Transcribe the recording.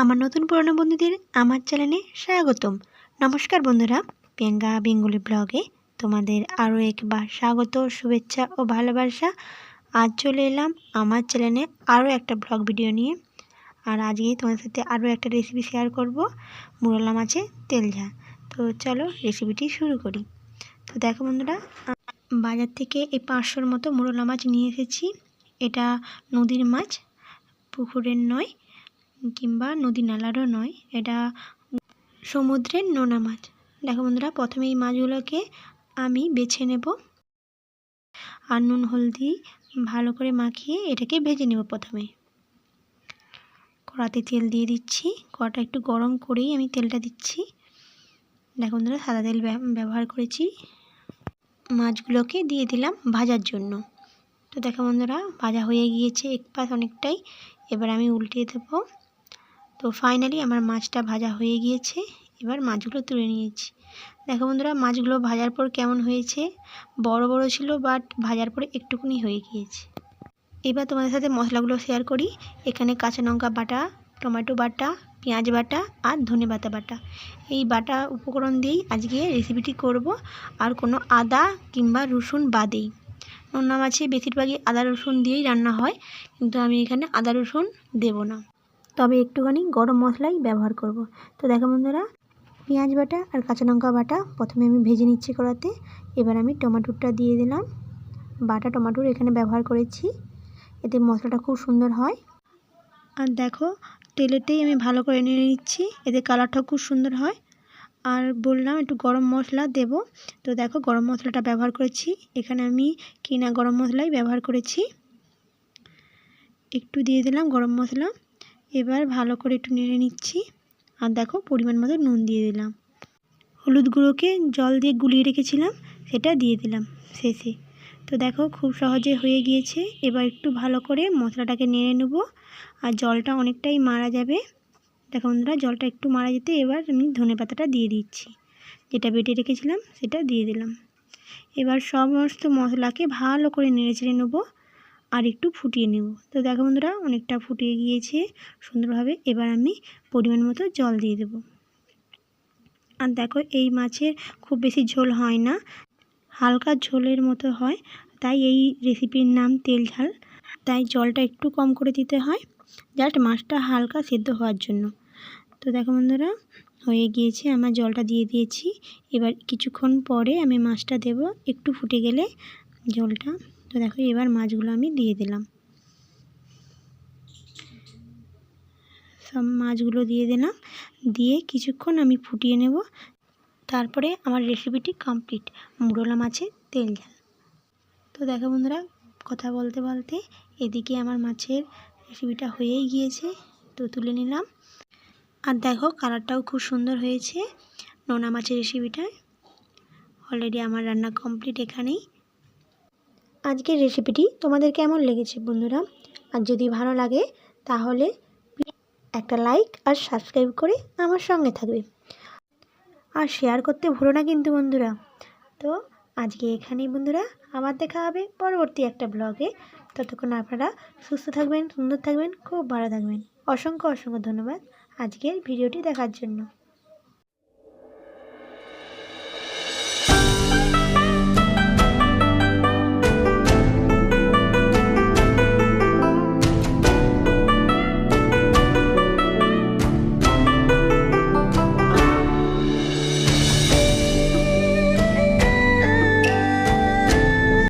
আমার নতুন পুরনো বন্ধুদের আমার চ্যানেলে স্বাগতম। নমস্কার বন্ধুরা, পেঙ্গা বেঙ্গলি ব্লগে তোমাদের আরও একবার স্বাগত, শুভেচ্ছা ও ভালোবাসা। আজ চলে এলাম আমার চ্যানেলে আরও একটা ব্লগ ভিডিও নিয়ে। আর আজকে তোমাদের সাথে আরও একটা রেসিপি শেয়ার করব। মুরলা মাছের তেল ঝাল। তো চলো রেসিপিটি শুরু করি। তো দেখো বন্ধুরা, বাজার থেকে এই পাঁচশোর মতো মুরলা মাছ নিয়ে এসেছি। এটা নদীর মাছ, পুকুরের নয় কিংবা নদী নালারও নয়, এটা সমুদ্রের নোনা মাছ। দেখো বন্ধুরা, প্রথমে এই মাছগুলোকে আমি বেছে নেব আর নুন, হলদি ভালো করে মাখিয়ে এটাকে ভেজে নেব প্রথমে। কড়াতে তেল দিয়ে দিচ্ছি, কড়াটা একটু গরম করেই আমি তেলটা দিচ্ছি। দেখো বন্ধুরা, সাদা তেল ব্যবহার করেছি। মাছগুলোকে দিয়ে দিলাম ভাজার জন্য। তো দেখো বন্ধুরা, ভাজা হয়ে গিয়েছে এক পাশ অনেকটাই। এবার আমি উল্টিয়ে দেবো তো ফাইনালি আমার মাছটা ভাজা হয়ে গিয়েছে। এবার মাছগুলো তুলে নিয়েছি। দেখো বন্ধুরা, মাছগুলো ভাজার পর কেমন হয়েছে? বড় বড় ছিল বাট ভাজার পরে একটুকুনি হয়ে গিয়েছে। এবার তোমাদের সাথে মশলাগুলো শেয়ার করি। এখানে কাঁচা লঙ্কা বাটা, টমেটো বাটা, পেঁয়াজ বাটা আর ধনে বাটা বাটা। এই বাটা উপকরণ দিয়েই আজকে রেসিপিটি করব। আর কোনো আদা কিংবা রসুন বাদেই। নোনা মাছে বেশিরভাগই আদা রসুন দিয়েই রান্না হয়, কিন্তু আমি এখানে আদা রসুন দেব না। তবে একটুখানি গরম মশলাই ব্যবহার করব। তো দেখো বন্ধুরা, পেঁয়াজ বাটা আর কাঁচা লঙ্কা বাটা প্রথমে আমি ভেজে নিচ্ছি করাতে এবার আমি টমেটোটা দিয়ে দিলাম। বাটা টমেটোর এখানে ব্যবহার করেছি। এতে মশলাটা খুব সুন্দর হয়। আর দেখো, তেলেতেই আমি ভালো করে নিয়ে নিচ্ছি। এতে কালারটাও খুব সুন্দর হয়। আর বললাম একটু গরম মশলা দেব। তো দেখো, গরম মশলাটা ব্যবহার করেছি। এখানে আমি কিনা গরম মশলাই ব্যবহার করেছি। একটু দিয়ে দিলাম গরম মশলা। এবার ভালো করে একটু নেড়ে নিচ্ছি। আর দেখো, পরিমাণ মতো নুন দিয়ে দিলাম। হলুদ গুঁড়োকে জল দিয়ে গুলিয়ে রেখেছিলাম, সেটা দিয়ে দিলাম শেষে। তো দেখো, খুব সহজে হয়ে গিয়েছে। এবার একটু ভালো করে মশলাটাকে নেড়ে নেব। আর জলটা অনেকটাই মারা যাবে। দেখো বন্ধুরা, জলটা একটু মারা যেতে এবার আমি ধনে পাতাটা দিয়ে দিচ্ছি। যেটা বেটে রেখেছিলাম, সেটা দিয়ে দিলাম। এবার সমস্ত মশলাকে ভালো করে নেড়ে চেড়ে নেব। আর একটু ফুটিয়ে নেব। তো দেখো বন্ধুরা, অনেকটা ফুটিয়ে গিয়েছে। সুন্দরভাবে এবার আমি পরিমাণ মতো জল দিয়ে দেব। আর দেখো, এই মাছের খুব বেশি ঝোল হয় না। হালকা ঝোলের মতো হয়। তাই এই রেসিপির নাম তেল ঝাল। তাই জলটা একটু কম করে দিতে হয়। জাস্ট মাছটা হালকা সেদ্ধ হওয়ার জন্য। তো দেখো বন্ধুরা, হয়ে গিয়েছে। আমার জলটা দিয়ে দিয়েছি। এবার কিছুক্ষণ পরে আমি মাছটা দেব। একটু ফুটে গেলে জলটা তো দেখো, এবার মাছগুলো আমি দিয়ে দিলাম। সব মাছগুলো দিয়ে দিলাম। দিয়ে কিছুক্ষণ আমি ফুটিয়ে নেব। তারপরে আমার রেসিপিটি কমপ্লিট মুরলা মাছের তেল ঝাল। তো দেখো বন্ধুরা, কথা বলতে বলতে এদিকে আমার মাছের রেসিপিটা হয়েই গিয়েছে। তো তুলে নিলাম। আর দেখো কালারটাও খুব সুন্দর হয়েছে। নোনা মাছের রেসিপিটায় অলরেডি আমার রান্না কমপ্লিট এখানেই। আজকের রেসিপিটি তোমাদের কেমন লেগেছে, বন্ধুরা? আর যদি ভালো লাগে, তাহলে একটা লাইক আর সাবস্ক্রাইব করে আমার সঙ্গে থাকবে। আর শেয়ার করতে ভুলো না কিন্তু, বন্ধুরা। তো আজকে এখানেই, বন্ধুরা। আবার দেখা হবে পরবর্তী একটা ব্লগে ততক্ষণ আপনারা সুস্থ থাকবেন, সুন্দর থাকবেন, খুব ভালো থাকবেন। অসংখ্য অসংখ্য ধন্যবাদ আজকের ভিডিওটি দেখার জন্য।